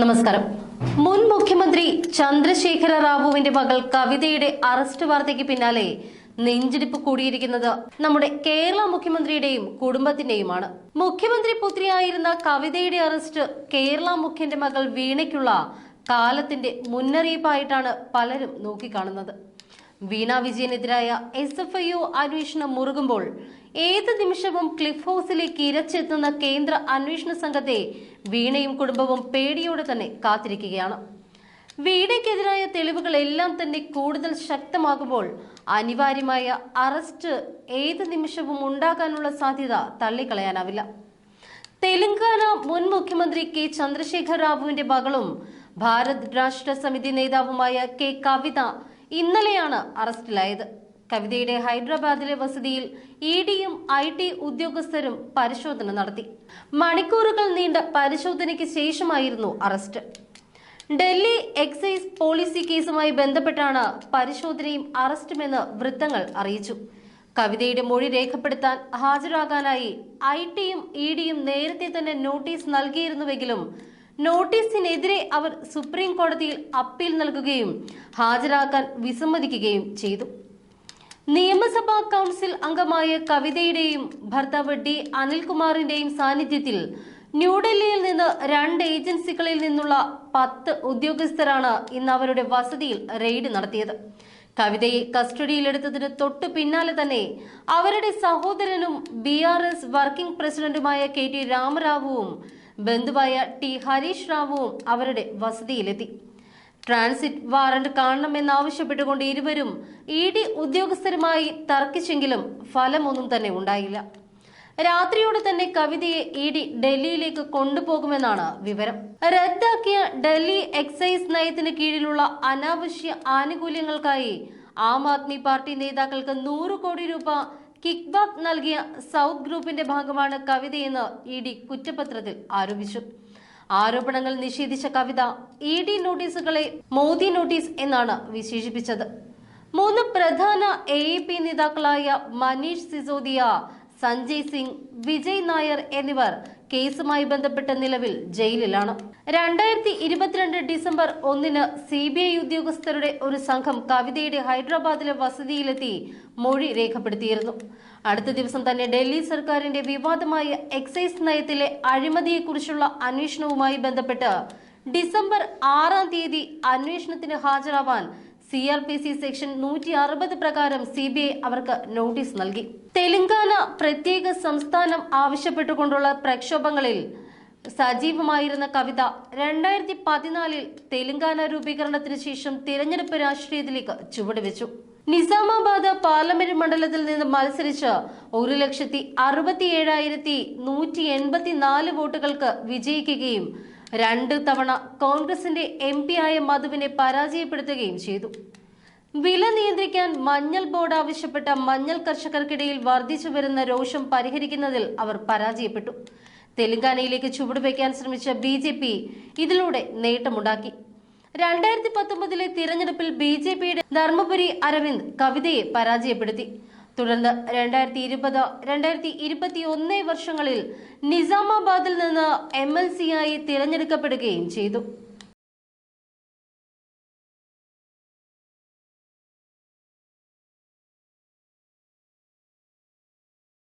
നമസ്കാരം. മുൻ മുഖ്യമന്ത്രി ചന്ദ്രശേഖര റാവുവിന്റെ മകൾ കവിതയുടെ അറസ്റ്റ് വാർത്തയ്ക്ക് പിന്നാലെ നെഞ്ചിടിപ്പ് കൂടിയിരിക്കുന്നത് നമ്മുടെ കേരള മുഖ്യമന്ത്രിയുടെയും കുടുംബത്തിന്റെയുമാണ്. മുഖ്യമന്ത്രി പുത്രിയായിരുന്ന കവിതയുടെ അറസ്റ്റ് കേരള മുഖ്യന്റെ മകൾ വീണയ്ക്കുള്ള കാലത്തിന്റെ മുന്നറിയിപ്പായിട്ടാണ് പലരും നോക്കിക്കാണുന്നത്. വീണ വിജയനെതിരായ എസ് എഫ് ഐ ഒ അന്വേഷണം മുറുകുമ്പോൾ ഏത് നിമിഷവും ക്ലിഫ് ഹൗസിലേക്ക് ഇരച്ചെത്തുന്ന കേന്ദ്ര അന്വേഷണ സംഘത്തെ വീണയും കുടുംബവും പേടിയോടെ തന്നെ കാത്തിരിക്കുകയാണ്. വീണയ്ക്കെതിരായ തെളിവുകൾ എല്ലാം തന്നെ കൂടുതൽ ശക്തമാകുമ്പോൾ അനിവാര്യമായ അറസ്റ്റ് ഏത് നിമിഷവും ഉണ്ടാകാനുള്ള സാധ്യത തള്ളിക്കളയാനാവില്ല. തെലങ്കാന മുൻ മുഖ്യമന്ത്രി കെ ചന്ദ്രശേഖർ റാവുവിന്റെ മകളും ഭാരത് രാഷ്ട്ര സമിതി നേതാവുമായ കെ കവിത ഇന്നലെയാണ് അറസ്റ്റിലായത്. കവിതയുടെ ഹൈദരാബാദിലെ വസതിയിൽ ഇ ഡിയും ഐ ടി ഉദ്യോഗസ്ഥരും പരിശോധന നടത്തി. മണിക്കൂറുകൾ നീണ്ട പരിശോധനയ്ക്ക് ശേഷമായിരുന്നു അറസ്റ്റ്. ഡൽഹി എക്സൈസ് പോളിസി കേസുമായി ബന്ധപ്പെട്ടാണ് പരിശോധനയും അറസ്റ്റുമെന്ന് വൃത്തങ്ങൾ അറിയിച്ചു. കവിതയുടെ മൊഴി രേഖപ്പെടുത്താൻ ഹാജരാകാനായി ഐ ടിയും ഇ ഡിയും നേരത്തെ തന്നെ നോട്ടീസ് നൽകിയിരുന്നുവെങ്കിലും നോട്ടീസിനെതിരെ അവർ സുപ്രീം കോടതിയിൽ അപ്പീൽ നൽകുകയും ഹാജരാക്കാൻ വിസമ്മതിക്കുകയും ചെയ്തു. നിയമസഭാ കൗൺസിൽ അംഗമായ കവിതയുടെയും ഭർത്താവ് ഡി അനിൽകുമാറിന്റെയും സാന്നിധ്യത്തിൽ ന്യൂഡൽഹിയിൽ നിന്ന് രണ്ട് ഏജൻസികളിൽ നിന്നുള്ള പത്ത് ഉദ്യോഗസ്ഥരാണ് ഇന്ന് അവരുടെ വസതിയിൽ റെയ്ഡ് നടത്തിയത്. കവിതയെ കസ്റ്റഡിയിലെടുത്തതിന് തൊട്ടു പിന്നാലെ തന്നെ അവരുടെ സഹോദരനും ബി വർക്കിംഗ് പ്രസിഡന്റുമായ കെ ടി രാമറാവുവും ബന്ധുവായ ടി ഹരീഷ് റാവുവും അവരുടെ വസതിയിലെത്തി. ട്രാൻസിറ്റ് വാറന്റ് കാണണമെന്നാവശ്യപ്പെട്ടുകൊണ്ട് ഇരുവരും ഇ ഡി ഉദ്യോഗസ്ഥരുമായി തർക്കിച്ചെങ്കിലും ഫലമൊന്നും തന്നെ ഉണ്ടായില്ല. രാത്രിയോടെ തന്നെ കവിതയെ ഇ ഡി ഡൽഹിയിലേക്ക് കൊണ്ടുപോകുമെന്നാണ് വിവരം. റദ്ദാക്കിയ ഡൽഹി എക്സൈസ് നയത്തിന് കീഴിലുള്ള അനാവശ്യ ആനുകൂല്യങ്ങൾക്കായി ആം ആദ്മി പാർട്ടി നേതാക്കൾക്ക് നൂറ് കോടി രൂപ കിക്ക് ബാക്ക് നൽകിയ സൗത്ത് ഗ്രൂപ്പിന്റെ ഭാഗമാണ് കവിതയെന്ന് ഇ ഡി കുറ്റപത്രത്തിൽ ആരോപിച്ചു. ആരോപണങ്ങൾ നിഷേധിച്ച കവിത ഇ ഡി നോട്ടീസുകളെ മോദി നോട്ടീസ് എന്നാണ് വിശേഷിപ്പിച്ചത്. മൂന്ന് പ്രധാന എ നേതാക്കളായ മനീഷ് സിസോദിയ സഞ്ജയ് സിംഗ് വിജയ് നായർ എന്നിവർ കേസുമായി ബന്ധപ്പെട്ട നിലവിൽ ജയിലിലാണ്. രണ്ടായിരത്തി ഇരുപത്തിരണ്ട് ഡിസംബർ ഒന്നിന് സി ബി ഐ ഉദ്യോഗസ്ഥരുടെ ഒരു സംഘം കവിതയുടെ ഹൈദരാബാദിലെ വസതിയിലെത്തി മൊഴി രേഖപ്പെടുത്തിയിരുന്നു. അടുത്ത ദിവസം തന്നെ ഡൽഹി സർക്കാരിന്റെ വിവാദമായ എക്സൈസ് നയത്തിലെ അഴിമതിയെക്കുറിച്ചുള്ള അന്വേഷണവുമായി ബന്ധപ്പെട്ട് ഡിസംബർ ആറാം തീയതി അന്വേഷണത്തിന് ഹാജരാവാൻ C R P C section നൂറ്റി അറുപത് പ്രകാരം സി ബി ഐ അവർക്ക് നോട്ടീസ് നൽകി. തെലങ്കാന പ്രത്യേക സംസ്ഥാനം ആവശ്യപ്പെട്ടുകൊണ്ടുള്ള പ്രക്ഷോഭങ്ങളിൽ സജീവമായിരുന്ന കവിത രണ്ടായിരത്തി പതിനാലിൽ തെലങ്കാന രൂപീകരണത്തിന് ശേഷം തിരഞ്ഞെടുപ്പ് രാഷ്ട്രീയത്തിലേക്ക് ചുവടുവെച്ചു. നിസാമാബാദ് പാർലമെന്റ് മണ്ഡലത്തിൽ നിന്ന് മത്സരിച്ച് ഒരു ലക്ഷത്തി അറുപത്തി ഏഴായിരത്തി നൂറ്റി എൺപത്തി നാല് വോട്ടുകൾക്ക് വിജയിക്കുകയും രണ്ട് തവണ കോൺഗ്രസിന്റെ എം ആയ മധുവിനെ പരാജയപ്പെടുത്തുകയും ചെയ്തു. വില നിയന്ത്രിക്കാൻ മഞ്ഞൾ ബോർഡ് ആവശ്യപ്പെട്ട മഞ്ഞൾ കർഷകർക്കിടയിൽ വർദ്ധിച്ചു വരുന്ന രോഷം പരിഹരിക്കുന്നതിൽ അവർ പരാജയപ്പെട്ടു. തെലങ്കാനയിലേക്ക് ചുവടുവെക്കാൻ ശ്രമിച്ച ബി ജെ പി ഇതിലൂടെ നേട്ടമുണ്ടാക്കി. രണ്ടായിരത്തി പത്തൊമ്പതിലെ തിരഞ്ഞെടുപ്പിൽ ബി ജെ പിയുടെ ധർമ്മപുരി അരവിന്ദ് കവിതയെ പരാജയപ്പെടുത്തി. തുടർന്ന് രണ്ടായിരത്തി ഇരുപത് രണ്ടായിരത്തി ഇരുപത്തി ഒന്ന് വർഷങ്ങളിൽ നിസാമാബാദിൽ നിന്ന് എം എൽ സി ആയി തിരഞ്ഞെടുക്കപ്പെടുകയും ചെയ്തു.